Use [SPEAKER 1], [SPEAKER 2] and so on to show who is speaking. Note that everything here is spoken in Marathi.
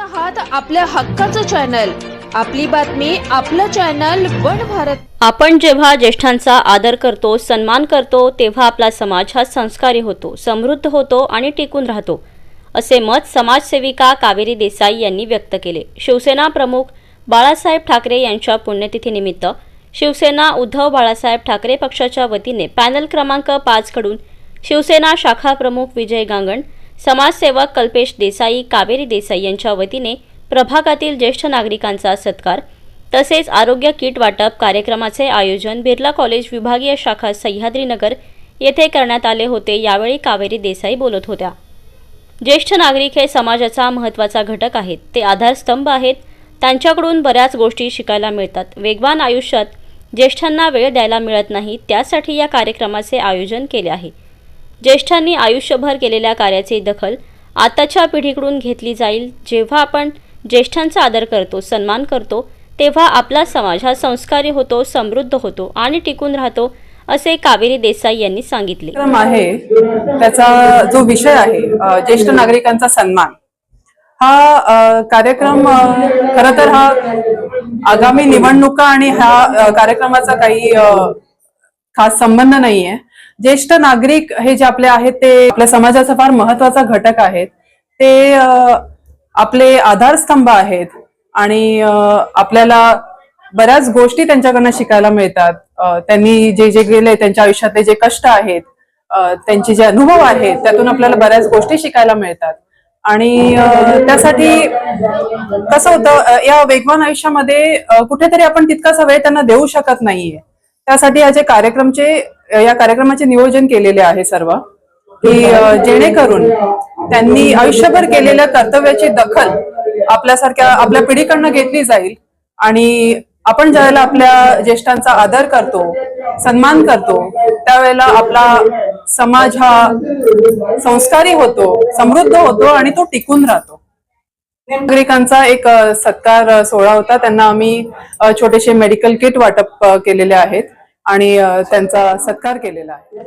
[SPEAKER 1] आहात आपल्या हक्काचं चॅनल. आपली बातमी आपलं चॅनल वन भारत.
[SPEAKER 2] आपण जेव्हा ज्येष्ठांचा आदर करतो सन्मान करतो तेव्हा आपला समाज हा संस्कारी होतो समृद्ध होतो आणि टिकून राहतो असे मत समाजसेविका कावेरी देसाई यांनी व्यक्त केले. शिवसेना प्रमुख बाळासाहेब ठाकरे यांच्या पुण्यतिथीनिमित्त शिवसेना उद्धव बाळासाहेब ठाकरे पक्षाच्या वतीने पॅनल क्रमांक पाच कडून शिवसेना शाखा प्रमुख विजय गांगण समाजसेवक कल्पेश देसाई कावेरी देसाई यांच्या वतीने प्रभागातील ज्येष्ठ नागरिकांचा सत्कार तसेच आरोग्य किट वाटप कार्यक्रमाचे आयोजन बिर्ला कॉलेज विभागीय शाखा सह्याद्रीनगर येथे करण्यात आले होते. यावेळी कावेरी देसाई बोलत होत्या. ज्येष्ठ नागरिक हे समाजाचा महत्त्वाचा घटक आहेत. ते आधारस्तंभ आहेत. त्यांच्याकडून बऱ्याच गोष्टी शिकायला मिळतात. वेगवान आयुष्यात ज्येष्ठांना वेळ द्यायला मिळत नाही. त्यासाठी या कार्यक्रमाचे आयोजन केले आहे. ज्येष्ठांनी आयुष्यभर केलेल्या कार्याची दखल आताच्या पिढीकडून घेतली जाईल. जेव्हा आपण ज्येष्ठांचा आदर करतो सन्मान करतो तेव्हा आपला समाज हा संस्कारी होतो समृद्ध होतो आणि टिकून राहतो असे कावेरी देसाई यांनी सांगितले.
[SPEAKER 3] आहे. त्याचा जो विषय आहे ज्येष्ठ नागरिकांचा सन्मान हा कार्यक्रम खर तर हा आगामी निवडणुका आणि ह्या कार्यक्रमाचा काही खास संबंध नाहीये. ज्येष्ठ नागरिक हे जे आपले आहेत ते आपल्या समाजाचा फार महत्त्वाचा घटक आहेत. ते आपले आधारस्तंभ आहेत आणि आपल्याला बऱ्याच गोष्टी त्यांच्याकडनं शिकायला मिळतात. त्यांनी जे जे गेले त्यांच्या आयुष्यातले जे कष्ट आहेत त्यांचे जे अनुभव आहेत त्यातून आपल्याला बऱ्याच गोष्टी शिकायला मिळतात. आणि त्यासाठी कसं होतं या वेगवान आयुष्यामध्ये कुठेतरी आपण तितकासा वेळ त्यांना देऊ शकत नाहीये. त्यासाठी याचे कार्यक्रमचे या कार्यक्रमाचे नियोजन केलेले आहे सर्व. की जेणेकरून त्यांनी आयुष्यभर केलेल्या कर्तव्याची दखल आपल्यासारख्या आपल्या पिढीकडनं घेतली जाईल आणि आपण ज्यावेळेला आपल्या ज्येष्ठांचा आदर करतो सन्मान करतो त्यावेळेला आपला समाज हा संस्कारी होतो समृद्ध होतो आणि तो टिकून राहतो. नागरिकांचा एक सत्कार सोहळा होता. त्यांना आम्ही छोटेसे मेडिकल किट वाटप केलेले आहेत. आणि त्यांचा सत्कार केलेला आहे.